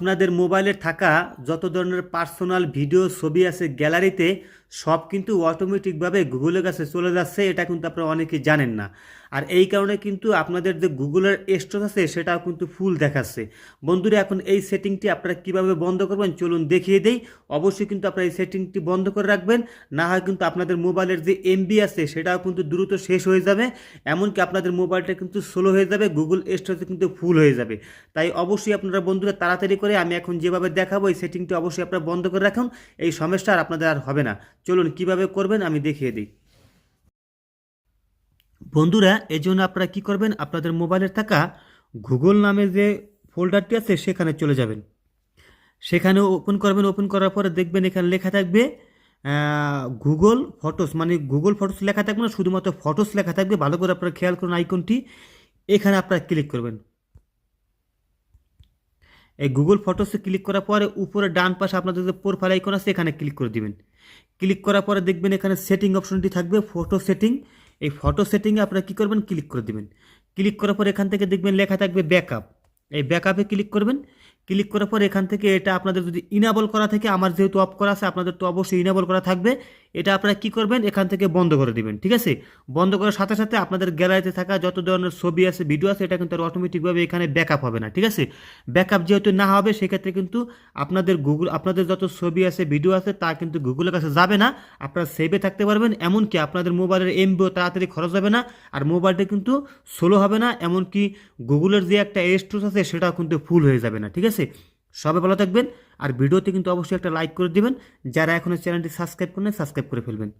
আপনাদের মোবাইলে থাকা যত ধরনের পার্সোনাল ভিডিও, ছবি আছে গ্যালারিতে, সব কিন্তু অটোমেটিকভাবে গুগলের কাছে চলে যাচ্ছে, এটা কিন্তু আপনারা অনেকেই জানেন না। আর এই কারণে কিন্তু আপনাদের যে গুগলের স্টোর আছে, সেটাও কিন্তু ফুল দেখাচ্ছে। বন্ধুরা, এখন এই সেটিংটি আপনারা কীভাবে বন্ধ করবেন, চলুন দেখিয়ে দেই। অবশ্যই কিন্তু আপনারা এই সেটিংটি বন্ধ করে রাখবেন। না হয় কিন্তু আপনাদের মোবাইলের যে এমবি আছে, সেটাও কিন্তু দ্রুত শেষ হয়ে যাবে। এমনকি আপনাদের মোবাইলটা কিন্তু স্লো হয়ে যাবে গুগল স্টোরেজে কিন্তু ফুল হয়ে যাবে। তাই অবশ্যই আপনারা বন্ধুরা তাড়াতাড়ি করে আমি এখন যেভাবে দেখাবো, এই সেটিংটি অবশ্যই আপনারা বন্ধ করে রাখুন। এই সমস্যা আর আপনাদের আর হবে না। চলুন কীভাবে করবেন আমি দেখিয়ে দিই। বন্ধুরা এই জন্য আপনারা কী করবেন, আপনাদের মোবাইলের থাকা গুগল নামে যে ফোল্ডারটি আছে, সেখানে চলে যাবেন। সেখানে ওপেন করবেন, ওপেন করার পরে দেখবেন এখানে লেখা থাকবে গুগল ফটোস। মানে গুগল ফটোস লেখা থাকবে না, শুধুমাত্র ফটোস লেখা থাকবে। ভালো করে আপনারা খেয়াল করুন আইকনটি। এখানে আপনারা ক্লিক করবেন। এই গুগল ফটোসে ক্লিক করার পরে উপরে ডান পাশে আপনাদের যে প্রোফাইল আইকন আছে, এখানে ক্লিক করে দিবেন। ক্লিক করার পরে দেখবেন এখানে সেটিং অপশনটি থাকবে ফটো সেটিং এই ফটো সেটিংয়ে আপনারা কী করবেন? ক্লিক করে দিবেন। ক্লিক করার পর এখান থেকে দেখবেন লেখা থাকবে ব্যাকআপ এই ব্যাকআপে ক্লিক করবেন। ক্লিক করার পর এখান থেকে এটা আপনাদের যদি ইনাবল করা থাকে, আমার যেহেতু অফ করা আছে, আপনাদের তো অবশ্যই ইনাবল করা থাকবে। এটা আপনারা কি করবেন? এখান থেকে বন্ধ করে দিবেন, ঠিক আছে? বন্ধ করার সাথে সাথে আপনাদের গ্যালারিতে থাকা যত ধরনের ছবি আছে, ভিডিও আছে, এটা কিন্তু অটোমেটিকভাবে এখানে ব্যাকআপ হবে না, ঠিক আছে? ব্যাকআপ যেহেতু না হবে, সেক্ষেত্রে কিন্তু আপনাদের গুগল আপনাদের যত ছবি আছে, ভিডিও আছে, তা কিন্তু গুগলের কাছে যাবে না। আপনারা সেভে থাকতে পারবেন, এমনকি আপনাদের মোবাইলের এমবিও তাড়াতাড়ি খরচ হবে না, আর মোবাইলটা কিন্তু স্লো হবে না, এমনকি গুগলের যে একটা স্টোর আছে, সেটাও কিন্তু ফুল হয়ে যাবে না, ঠিক আছে? সবাই ভালো থাকবেন আর ভিডিওতে কিন্তু অবশ্যই একটা লাইক করে দিবেন। যারা এখনও চ্যানেলটি সাবস্ক্রাইব করেন সাবস্ক্রাইব করে ফেলবেন।